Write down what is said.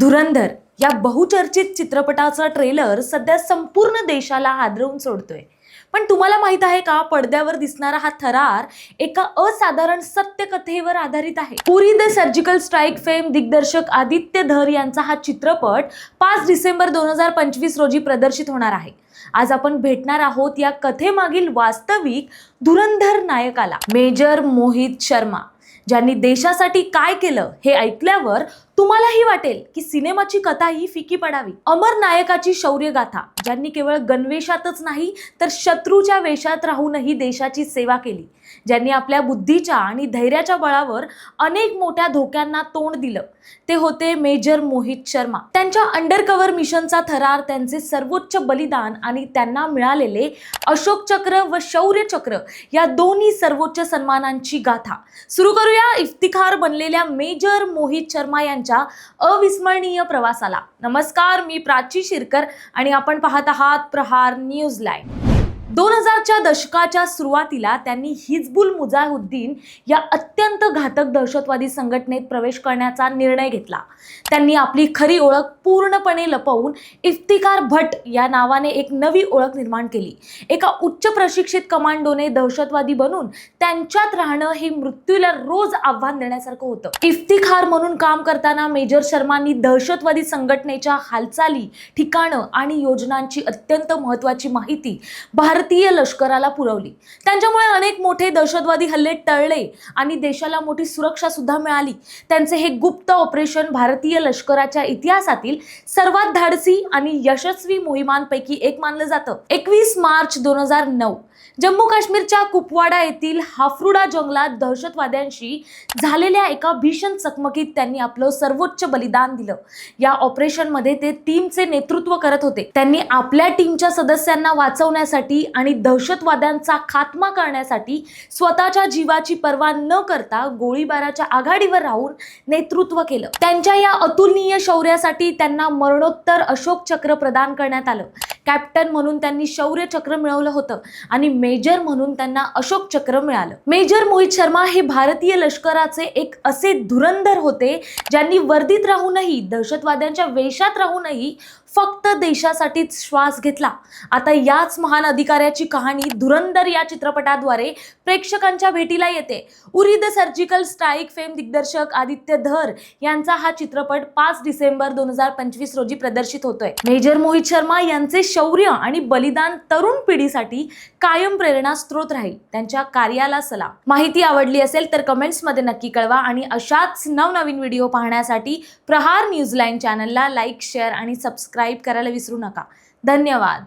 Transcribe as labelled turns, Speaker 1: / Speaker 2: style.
Speaker 1: धुरंधर या बहुचर्चित चित्रपटाचा ट्रेलर सध्या संपूर्ण देशाला हादरवून सोडतोय. पण तुम्हाला माहीत आहे का पडद्यावर दिसणारा हा थरार एका असाधारण सत्यकथेवर आधारित आहे. पुरी द सर्जिकल स्ट्राईक फेम दिग्दर्शक आदित्य धर यांचा हा चित्रपट पाच डिसेंबर दोन हजार पंचवीस रोजी प्रदर्शित होणार आहे. आज आपण भेटणार आहोत या कथेमागील वास्तविक धुरंधर नायकाला मेजर मोहित शर्मा ज्यांनी देशासाठी काय केलं हे ऐकल्यावर तुम्हालाही वाटेल की सिनेमाची कथा ही फिकी पडावी. अमर नायकाची शौर्य गाथा ज्यांनी केवळ गणवेशातच नाही तर शत्रूच्या वेशात राहूनही देशाची सेवा केली. ज्यांनी आपल्या बुद्धीच्या आणि धैर्याच्या बळावर अनेक मोठ्या धोक्यांना तोंड दिलं. ते होते मेजर मोहित शर्मा. त्यांच्या अंडरकव्हर मिशनचा थरार त्यांचे सर्वोच्च बलिदान आणि त्यांना मिळालेले अशोक चक्र व शौर्य चक्र या दोन्ही सर्वोच्च सन्मानांची गाथा. सुरू करूया इफ्तिखार बनलेल्या मेजर मोहित शर्मा यांच्या अविस्मरणीय प्रवासाला. नमस्कार मी प्राची शिरकर आणि आपण पाहत आहात प्रहार न्यूज लाईव्ह. दोन हजारच्या दशकाच्या सुरुवातीला त्यांनी हिजबुल मुजाहुद्दीन या अत्यंत घातक दहशतवादी संघटनेत प्रवेश करण्याचा निर्णय घेतला. त्यांनी आपली खरी ओळख पूर्णपणे लपवून इफ्तिकार भट या नावाने एक नवी ओळख निर्माण केली. एका उच्च प्रशिक्षित कमांडोने दहशतवादी बनून त्यांच्यात राहणं हे मृत्यूला रोज आव्हान देण्यासारखं होतं. इफ्तिखार म्हणून काम करताना मेजर शर्मांनी दहशतवादी संघटनेच्या हालचाली ठिकाणं आणि योजनांची अत्यंत महत्त्वाची माहिती भारतीय लष्कराला पुरवली. त्यांच्यामुळे अनेक मोठे दहशतवादी हल्ले टळले आणि देशाला मोठी सुरक्षा सुद्धा मिळाली. त्यांचे हे गुप्त ऑपरेशन भारतीय लष्कराच्या इतिहासातील सर्वात धाडसी आणि यशस्वी मोहिमांपैकी एक मानलं जातं. एकवीस मार्च दोन हजार नऊ. जम्मू काश्मीरच्या कुपवाडा येथील हाफरुडा जंगलात दहशतवाद्यांशी झालेल्या एका भीषण चकमकीत त्यांनी आपलं सर्वोच्च बलिदान दिलं. या ऑपरेशनमध्ये ते टीमचे नेतृत्व करत होते. त्यांनी आपल्या टीमच्या सदस्यांना वाचवण्यासाठी आणि दहशतवाद्यांचा खात्मा करण्यासाठी स्वतःच्या जीवाची पर्वा न करता गोळीबाराच्या आघाडीवर राहून नेतृत्व केलं. त्यांच्या या अतुलनीय शौर्यासाठी त्यांना मरणोत्तर अशोक चक्र प्रदान करण्यात आलं. कॅप्टन म्हणून त्यांनी शौर्य चक्र मिळवलं होतं आणि मेजर म्हणून त्यांना अशोक चक्र मिळालं. मेजर मोहित शर्मा हे भारतीय लष्कराचे एक असे धुरंधर होते ज्यांनी वर्दीत राहूनही दहशतवाद्यांच्या वेशात राहूनही फक्त देशासाठीच श्वास घेतला. आता याच महान अधिकाऱ्याची कहाणी धुरंधर या चित्रपटाद्वारे प्रेक्षकांच्या भेटीला येते. Uri the surgical strike fame दिग्दर्शक आदित्य धर यांचा हा चित्रपट पाच डिसेंबर दोन हजार पंचवीस रोजी प्रदर्शित होतोय. मेजर मोहित शर्मा यांचे शौर्य आणि बलिदान तरुण पिढीसाठी कायम प्रेरणा स्रोत राहील. त्यांच्या कार्याला सलाम. माहिती आवडली असेल तर कमेंट्समध्ये नक्की कळवा आणि अशाच नवनवीन व्हिडिओ पाहण्यासाठी प्रहार न्यूजलाईन चॅनलला लाईक शेअर आणि सबस्क्राईब करायला विसरू नका. धन्यवाद.